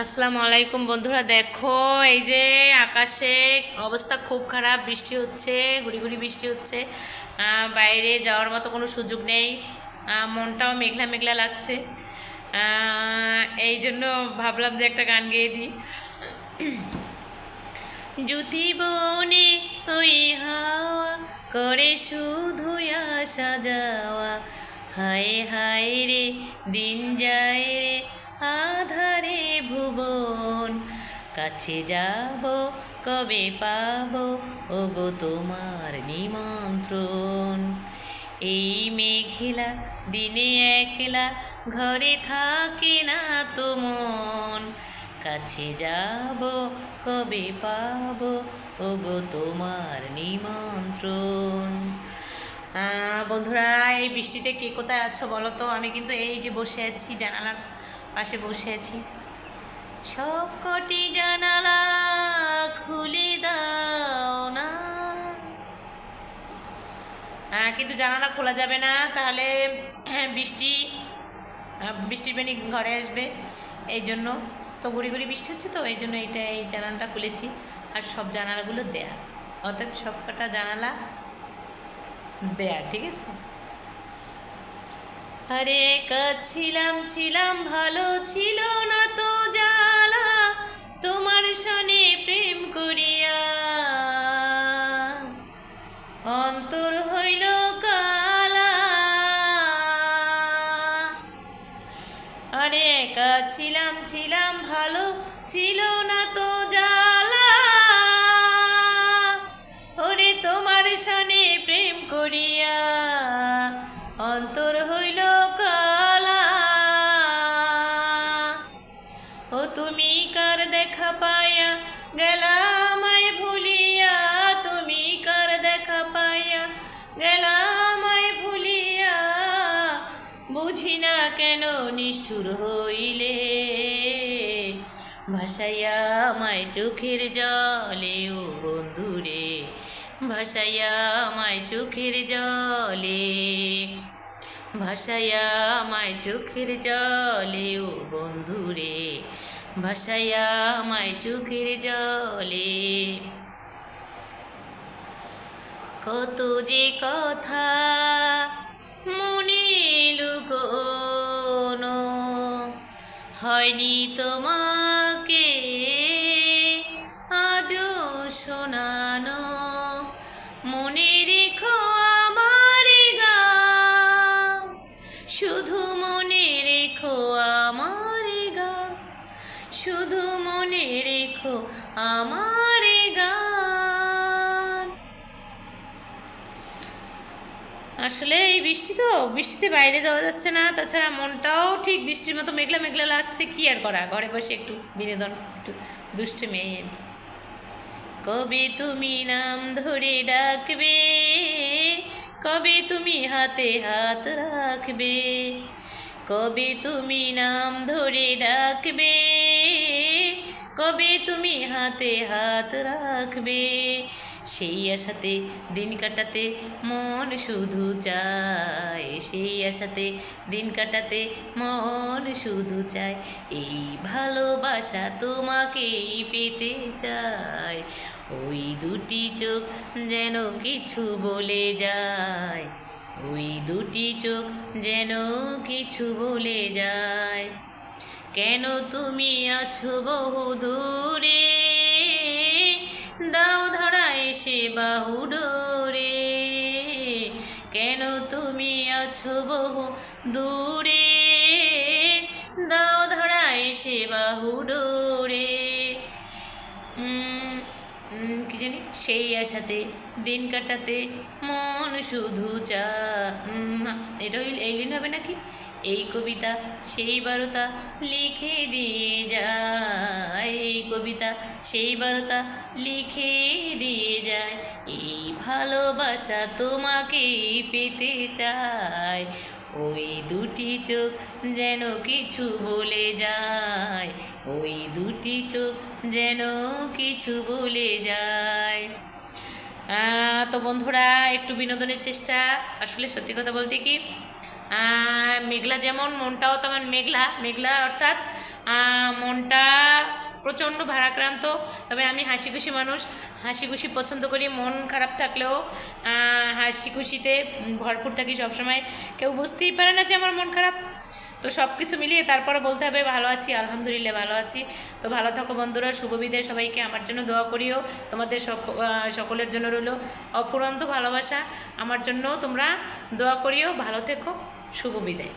আসসালামু আলাইকুম বন্ধুরা, দেখো এই যে আকাশে অবস্থা খুব খারাপ, বৃষ্টি হচ্ছে গুড়ি গুড়ি বৃষ্টি হচ্ছে। বাইরে যাওয়ার মতো কোনো সুযোগ নেই। মনটাও মেঘলা মেঘলা লাগছে। এই জন্য ভাবলাম যে একটা গান গেয়ে দিই। জুতি বনে ওই হাওয়া করে শুধু আসা যাওয়া, হায় হায় রে, দিন যায় রে, আধারে ভুবন কাছে যাব, কবে পাবো? ওগো তোমার নিমন্ত্রণ। এই মেঘেলা, দিনে একলা, ঘরে থাকে না তো মন। কাছে যাব, কবে পাবো? ওগো তোমার নিমন্ত্রণ। বন্ধুরা, এই বৃষ্টিতে কে কোথায় আছো বলো তো? আমি কিন্তু এই যে বসে আছি, জানালার পাশে বসে আছি। সব কটি জানালা খুলে দাও না। কিন্তু জানালা খোলা যাবে না তাহলে বৃষ্টি আহ, বৃষ্টির পানি ঘরে আসবে। এই জন্য তো গুড়ি গুড়ি বৃষ্টি হচ্ছে তো এই জন্য এইটা এই জানালাটা খুলেছি। আর সব জানালাগুলো দেয়া। অর্থাৎ সব কটা জানালা দেয়া ঠিক আছে? আরে একা ছিলাম ভালো ছিল না। সনে প্রেম করিয়া অন্তর হইল কালা। আরে একা ছিলাম ছিলাম ভালো ছিল নিষ্ঠুর হইলে? ভাসাইয়া আমায় চোখের জলে, ও বন্ধুরে, ভাসাইয়া আমায় চোখের জলে। ভাসাইয়া আমায় চোখের জলে, ও বন্ধুরে, ভাসাইয়া আমায় চোখের জলে। কত যে কথা হয়নি তোমাকে আজও শোনানো। মনে রেখো আসলে এই বৃষ্টি তো, বৃষ্টিতে বাইরে যাওয়া যাচ্ছে না, তাছাড়া মনটাও ঠিক বৃষ্টির মতো মেঘলা মেঘলা লাগছে, কি আর করা? ঘরে বসে একটু বিনোদন, একটু দুষ্টু মেয়ে। কবে তুমি নাম ধরে ডাকবে? কবে তুমি হাতে হাত রাখবে? কবে তুমি নাম ধরে ডাকবে? কবে তুমি হাতে হাত রাখবে? সেই আশাতে দিন কাটাতে মন শুধু চায়। সেই আশাতে দিন কাটাতে মন শুধু চায়। এই ভালোবাসা তোমাকেই পেতে চায়। ওই দুটি চোখ যেন কিছু বলে যায়। ওই দুটি চোখ যেন কিছু বলে যায়। কেন তুমি আছো বহু দূরে? দাও ধরা এসে বাহু ডোরে কেন তুমি আছো বহু দূরে? দাও ধরা এসে বাহু ডোরে উম, উম, কি জানি? সেই আশাতে দিন কাটাতে মন শুধু চা এটা এই লাইন হবে নাকি? এই কবিতা সেই বারতা লিখে দিয়ে যায়। এই কবিতা সেই বারতা লিখে দিয়ে যায়। এই ভালোবাসা তোমাকে পেতে চায়। ওই দুটি চোখ যেন কিছু বলে যায়। ওই দুটি চোখ যেন কিছু বলে যায়। তো বন্ধুরা, একটু বিনোদনের চেষ্টা। আসলে সত্যি কথা বলতে কি মেঘলা যেমন, মনটাও তেমন মেঘলা। মেঘলা অর্থাৎ মনটা প্রচণ্ড ভারাক্রান্ত, তবে আমি হাসি খুশি মানুষ। হাসি খুশি পছন্দ করি, মন খারাপ থাকলেও হাসি খুশিতে ভরপুর থাকি সবসময়। কেউ বুঝতেই পারে না যে আমার মন খারাপ। তো সব কিছু মিলিয়ে তারপরে বলতে হবে, ভালো আছি, আলহামদুলিল্লাহ ভালো আছি। তো ভালো থাকো বন্ধুরা শুভ সবাইকে। আমার জন্য দোয়া করিও। তোমাদের সক- সকলের জন্য রইল অফুরন্ত ভালোবাসা। আমার জন্যও তোমরা দোয়া করিও। ভালো থেকো। শুভ বিদায়